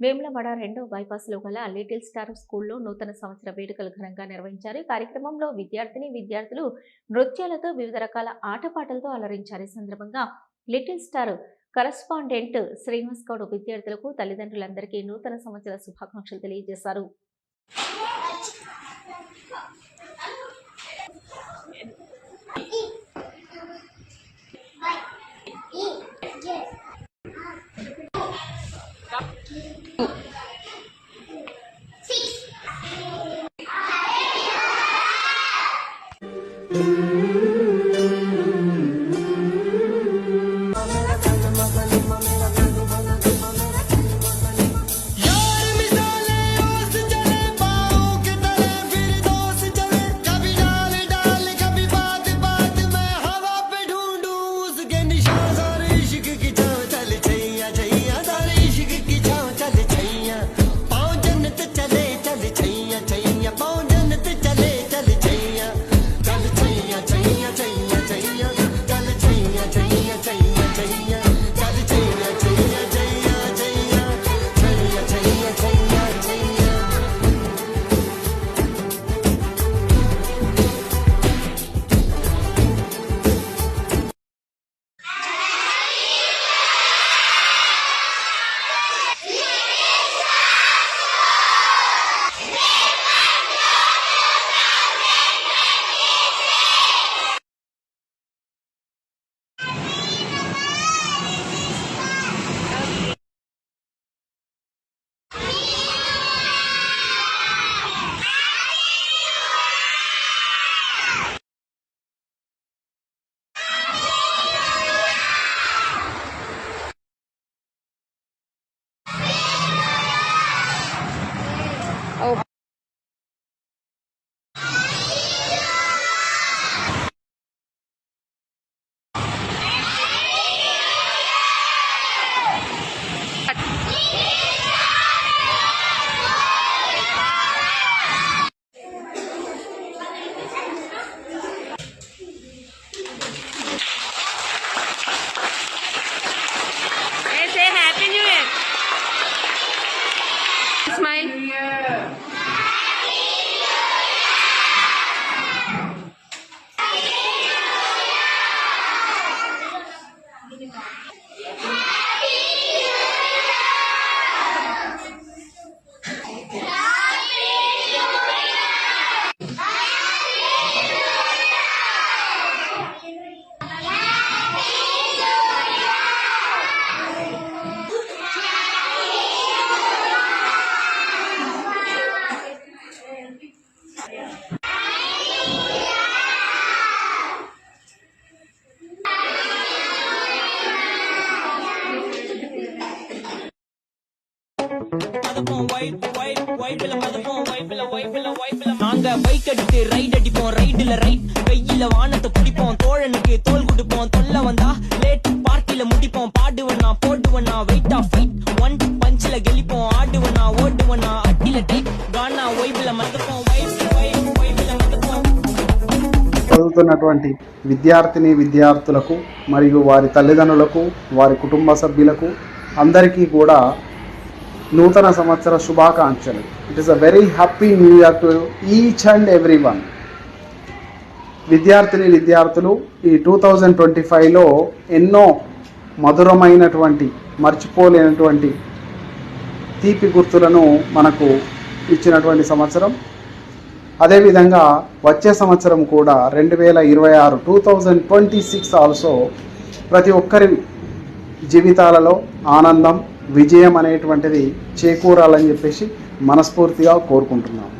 వేములవాడ రెండో బైపాస్లో గల little star స్కూల్లో నూతన సంవత్సర వేడుకలు ఘనంగా నిర్వహించారు. కార్యక్రమంలో విద్యార్థిని విద్యార్థులు నృత్యాలతో వివిధ రకాల ఆటపాటలతో అలరించారు. సందర్భంగా little star correspondent Srinivas Goud విద్యార్థులకు తల్లిదండ్రులందరికీ నూతన సంవత్సర శుభాకాంక్షలు తెలియజేశారు. Oh. நாங்க பைக் எடுத்து ரைட் அடிப்போம் ரைடுல ரைட் வெயில வானத்தை பிடிப்போம் தோழனுக்கு தோல் கொடுப்போம் தொல்ல வந்தா லேட் பார்ட்டில முடிப்போம் பாடுவனா போடுவனா வெயிட் ஆஃப் ஃபைட் ஒன் பஞ்சில கெளிப்போம் ஆடுவனா ஓடுவனா அட்டில டைட் கானா ஒய்பில மறந்துப்போம் வைப் வைப் ஒய்பில மறந்துப்போம் చదువుతున్నటువంటి విద్యార్థిని విద్యార్థులకు మరియు వారి తల్లిదండ్రులకు వారి కుటుంబ సభ్యులకు అందరికీ కూడా నూతన సంవత్సర శుభాకాంక్షలు. It is a very happy new year to each and every one విద్యార్థిని విద్యార్థులు ఈ టూ థౌజండ్ ట్వంటీ ఫైవ్లో ఎన్నో మధురమైనటువంటి మర్చిపోలేనటువంటి తీపి గుర్తులను మనకు ఇచ్చినటువంటి సంవత్సరం. అదేవిధంగా వచ్చే సంవత్సరం కూడా రెండు వేల ఇరవై ఆరు two thousand twenty six also ప్రతి ఒక్కరి జీవితాలలో ఆనందం విజయం అనేటువంటిది చేకూరాలని చెప్పేసి మనస్ఫూర్తిగా కోరుకుంటున్నాము.